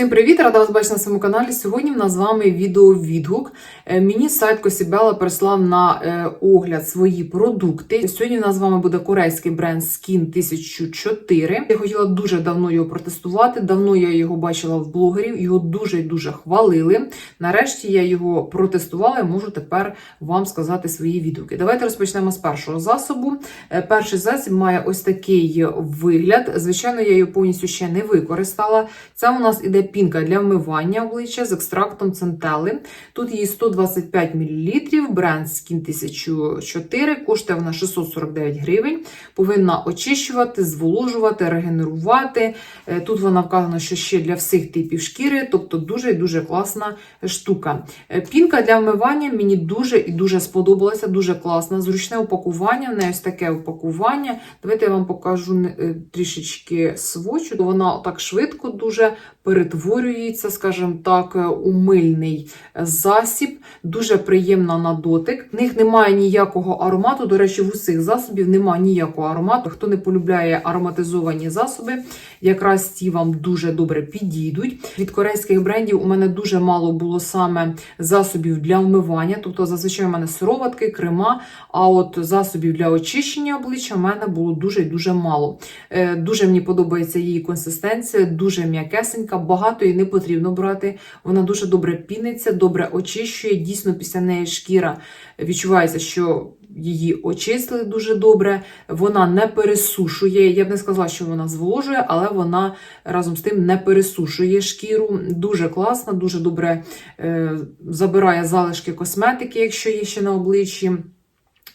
Всім привіт! Рада вас бачити на своєму каналі. Сьогодні в нас з вами відео-відгук. Е, Мені сайт Косібела прислав на е, огляд свої продукти. Сьогодні в нас з вами буде корейський бренд Skin 1004. Я хотіла дуже давно його протестувати. Давно я його бачила в блогерів, його дуже дуже хвалили. Нарешті я його протестувала і можу тепер вам сказати свої відгуки. Давайте розпочнемо з першого засобу. Е, Перший засіб має ось такий вигляд. Звичайно, я його повністю ще не використала. Це у нас іде пінка для вмивання обличчя з екстрактом центели. Тут її 125 мл, бренд Skin 1004, коштує вона 649 гривень. Повинна очищувати, зволожувати, регенерувати. Е, Тут вона вказана, що ще для всіх типів шкіри, тобто дуже і дуже класна штука. Е, Пінка для вмивання мені дуже і дуже сподобалася, дуже класна. Зручне упакування, в неї ось таке упакування. Давайте я вам покажу е, трішечки свочу. Вона так швидко дуже перетворюється, скажімо так, е, у мильний засіб, дуже приємна на дотик. В них немає ніякого аромату. До речі, в усіх засобів немає ніякого аромату. Хто не полюбляє ароматизовані засоби, якраз ці вам дуже добре підійдуть. Від корейських брендів у мене дуже мало було саме засобів для вмивання, тобто зазвичай у мене сироватки, крема. А от засобів для очищення обличчя в мене було дуже і дуже мало. Е, Дуже мені подобається її консистенція, дуже м'якесенька, багато її не потрібно брати. Вона дуже добре піниться, добре очищує. Дійсно, після неї шкіра відчувається, що її очистили дуже добре. Вона не пересушує. Я б не сказала, що вона зволожує, але вона разом з тим не пересушує шкіру. Дуже класна, дуже добре е, забирає залишки косметики, якщо є ще на обличчі.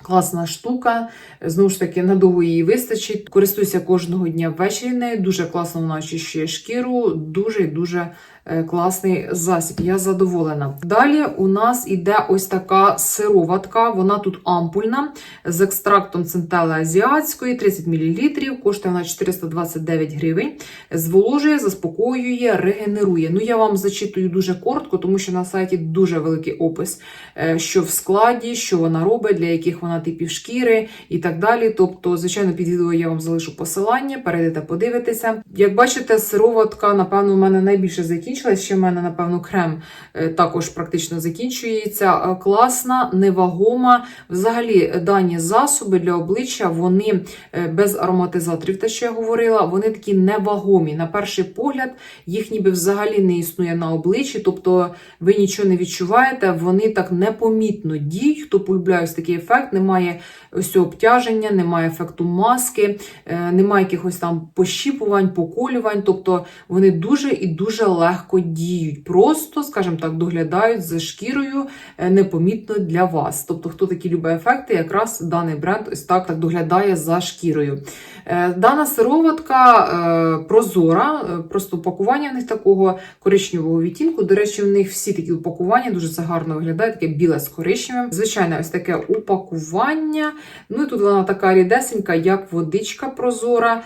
Класна штука, знову ж таки, надовго її вистачить. Користуюся кожного дня ввечері нею. Дуже класно вона очищує шкіру, дуже дуже класний засіб. Я задоволена. Далі у нас іде ось така сироватка. Вона тут ампульна з екстрактом центели азіатської, 30 мл, коштує вона 429 гривень. Зволожує, заспокоює, регенерує. Ну, я вам зачитую дуже коротко, тому що на сайті дуже великий опис, е, що в складі, що вона робить, для яких вона типів шкіри і так далі. Тобто, звичайно, під відео я вам залишу посилання, перейдете, подивитеся. Як бачите, сироватка, напевно, у мене найбільше закінчилась. Ще в мене, напевно, крем е, також практично закінчується. Е, Класна, невагома. Взагалі, дані засоби для обличчя, вони е, без ароматизаторів, те, що я говорила, вони такі невагомі. На перший погляд, їх ніби взагалі не існує на обличчі, тобто ви нічого не відчуваєте, вони так непомітно діють. Хто полюбляє такий ефект, немає ось обтяження, немає ефекту маски, е, немає якихось там пощіпувань, поколювань. Тобто вони дуже і дуже легко діють. Просто, скажімо так, доглядають за шкірою е, непомітно для вас. Тобто, хто такі любить ефекти, якраз даний бренд ось так, так доглядає за шкірою. Е, Дана сироватка е, прозора, просто упакування в них такого коричневого відтінку. До речі, в них всі такі упакування дуже це гарно виглядає, таке біле з коричневим. Звичайно, ось таке упакування. Ну і тут вона така рідесенька, як водичка прозора.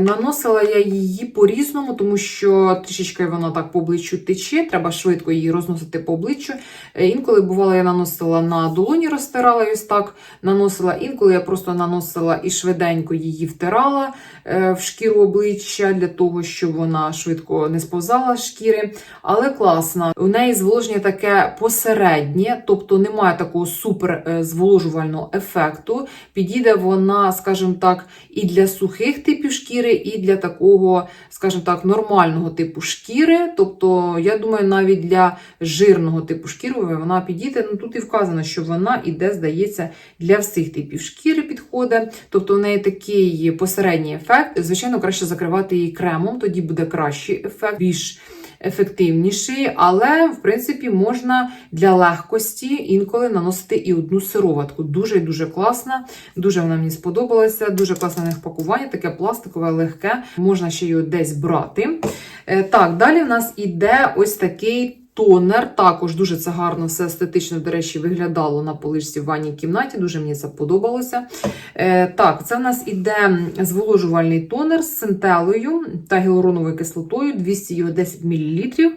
Наносила я її по-різному, тому що трішечки вона так по обличчю тече, треба швидко її розносити по обличчю. Е, Інколи бувало, я наносила на долоні, розтирала ось так наносила. Інколи я просто наносила і швиденько її втирала е, в шкіру обличчя для того, щоб вона швидко не сповзала шкіри. Але класна. У неї зволоження таке посереднє, тобто немає такого супер е, зволожувального ефекту. Підійде вона, скажімо так, і для сухих типів шкіри, і для такого, скажімо так, нормального типу шкіри. Тобто, я думаю, навіть для жирного типу шкіри вона підійде. Ну тут і вказано, що вона іде, здається, для всіх типів шкіри підходить. Тобто, в неї такий посередній ефект. Звичайно, краще закривати її кремом, тоді буде кращий ефект, більш ефективніший, але в принципі можна для легкості інколи наносити і одну сироватку. Дуже і дуже класна, дуже вона мені сподобалася. Дуже класне в них пакування, таке пластикове, легке. Можна ще його десь брати. Е, Так, далі в нас іде ось такий. Тонер також дуже це гарно, все естетично, до речі, виглядало на поличці в ванній кімнаті. Дуже мені це подобалося. Е, так, це в нас іде зволожувальний тонер з синтелою та гіалуроновою кислотою 210 мл.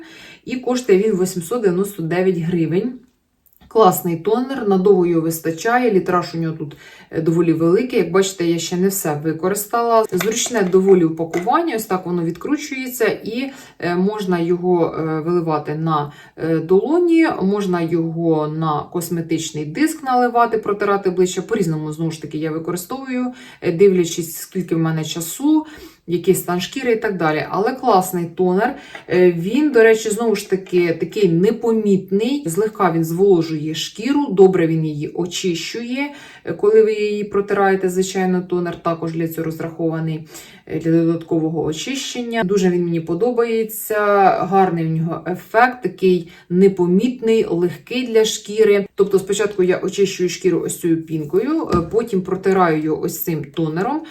І коштує він 899 гривень. Класний тонер, надовго його вистачає. Літраж у нього тут е, доволі великий. Як бачите, я ще не все використала. Зручне доволі упакування, ось так воно відкручується, і е, можна його е, виливати на долоні, можна його на косметичний диск наливати, протирати обличчя. По-різному, знову ж таки, я використовую, дивлячись, скільки в мене часу. Який стан шкіри і так далі. Але класний тонер. Е, Він, до речі, знову ж таки такий непомітний, злегка він зволожує шкіру, добре він її очищує. Е, Коли ви її протираєте, звичайно, тонер також для цього розрахований е, для додаткового очищення. Дуже він мені подобається. Гарний в нього ефект, такий непомітний, легкий для шкіри. Тобто, спочатку я очищую шкіру ось цією пінкою, потім протираю її ось цим тонером,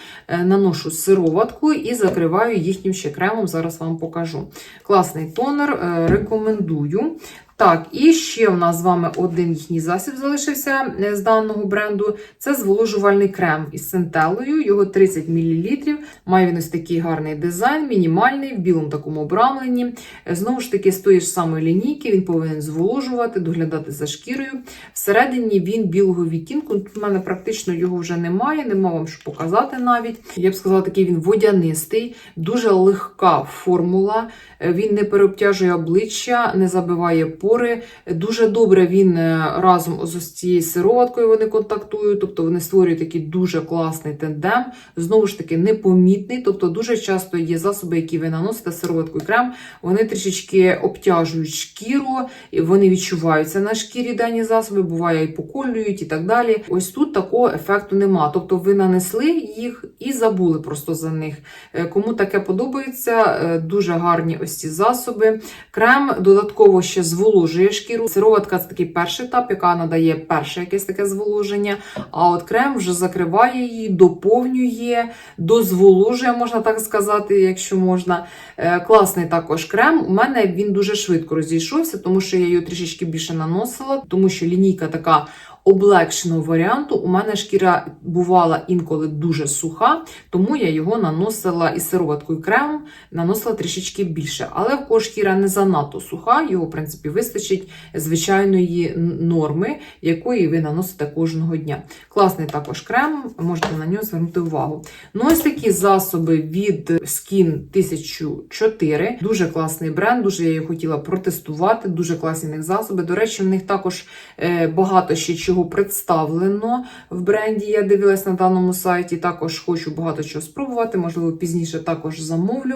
наношу сироватку і закриваю їхнім ще кремом. Зараз вам покажу. Класний тонер, е, рекомендую. Так, і ще у нас з вами один їхній засіб залишився е, з даного бренду. Це зволожувальний крем із центелою, його 30 мл. Має він ось такий гарний дизайн, мінімальний, в білому такому обрамленні. Е, Знову ж таки, з тої ж самої лінійки він повинен зволожувати, доглядати за шкірою. Всередині він білого відтінку. Тут в мене практично його вже немає, нема вам що показати навіть. Я б сказала, такий він водянистий, дуже легка формула. Е, Він не переобтяжує обличчя, не забиває пори. Дуже добре він е, разом з цією сироваткою вони контактують, тобто вони створюють такий дуже класний тендем. Знову ж таки, непомітний. Тобто, дуже часто є засоби, які ви наносите сироватку і крем, вони трішечки обтяжують шкіру, і вони відчуваються на шкірі дані засоби, буває і поколюють, і так далі. Ось тут такого ефекту нема. Тобто, ви нанесли їх і забули просто за них. Е, Кому таке подобається, е, дуже гарні ось ці засоби. Крем додатково ще зволожує шкіру. Сироватка це такий перший етап, яка надає перше якесь таке зволоження. А от крем вже закриває її, доповнює, дозволожує, можна так сказати, якщо можна. Е, Класний також крем. У мене він дуже швидко розійшовся, тому що я його трішечки більше наносила, тому що лінійка така. Облегшеного варіанту у мене шкіра бувала інколи дуже суха, тому я його наносила із сироваткою кремом, наносила трішечки більше. Але в кого шкіра не занадто суха, його, в принципі, вистачить звичайної норми, якої ви наносите кожного дня. Класний також крем, можете на нього звернути увагу. Ну, ось такі засоби від Skin 1004. Дуже класний бренд, дуже я його хотіла протестувати. Дуже класні в них засоби. До речі, в них також е, багато ще чого представлено в бренді. Я дивилась на даному сайті. Також хочу багато чого спробувати. Можливо, пізніше також замовлю.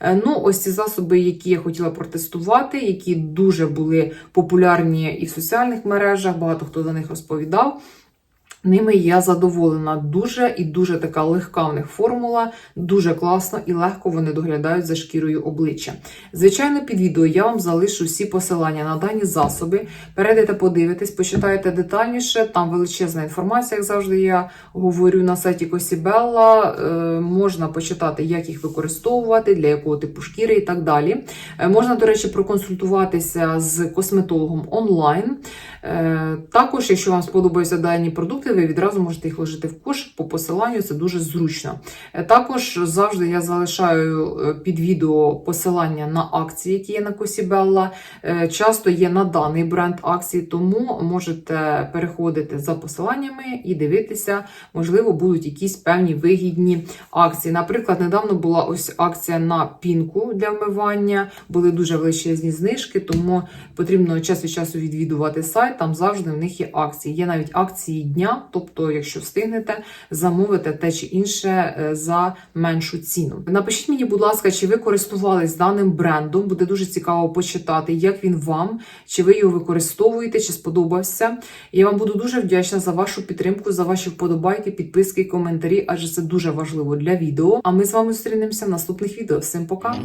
Е, Ну, ось ці засоби, які я хотіла протестувати, які дуже були популярні і в соціальних мережах. Багато хто за них розповідав. Ними я задоволена. Дуже і дуже така легка в них формула, дуже класно і легко вони доглядають за шкірою обличчя. Звичайно, під відео я вам залишу всі посилання на дані засоби. Перейдете, подивитесь, почитайте детальніше. Там величезна інформація, як завжди я говорю на сайті Косібелла. Е, можна почитати, як їх використовувати, для якого типу шкіри і так далі. Е, можна, до речі, проконсультуватися з косметологом онлайн. Е, Також, якщо вам сподобаються дані продукти, ви відразу можете їх ложити в кошик по посиланню, це дуже зручно. Е, Також завжди я залишаю е, під відео посилання на акції, які є на Косібелла. Е, Часто є на даний бренд акції, тому можете переходити за посиланнями і дивитися, можливо, будуть якісь певні вигідні акції. Наприклад, недавно була ось акція на пінку для вмивання, були дуже величезні знижки, тому потрібно час від часу відвідувати сайт. Там завжди в них є акції. Є навіть акції дня, тобто, якщо встигнете, замовити те чи інше е, за меншу ціну. Напишіть мені, будь ласка, чи ви користувались даним брендом? Буде дуже цікаво почитати, як він вам, чи ви його використовуєте, чи сподобався. Я вам буду дуже вдячна за вашу підтримку, за ваші вподобайки, підписки, коментарі, адже це дуже важливо для відео. А ми з вами зустрінемося в наступних відео. Всім пока!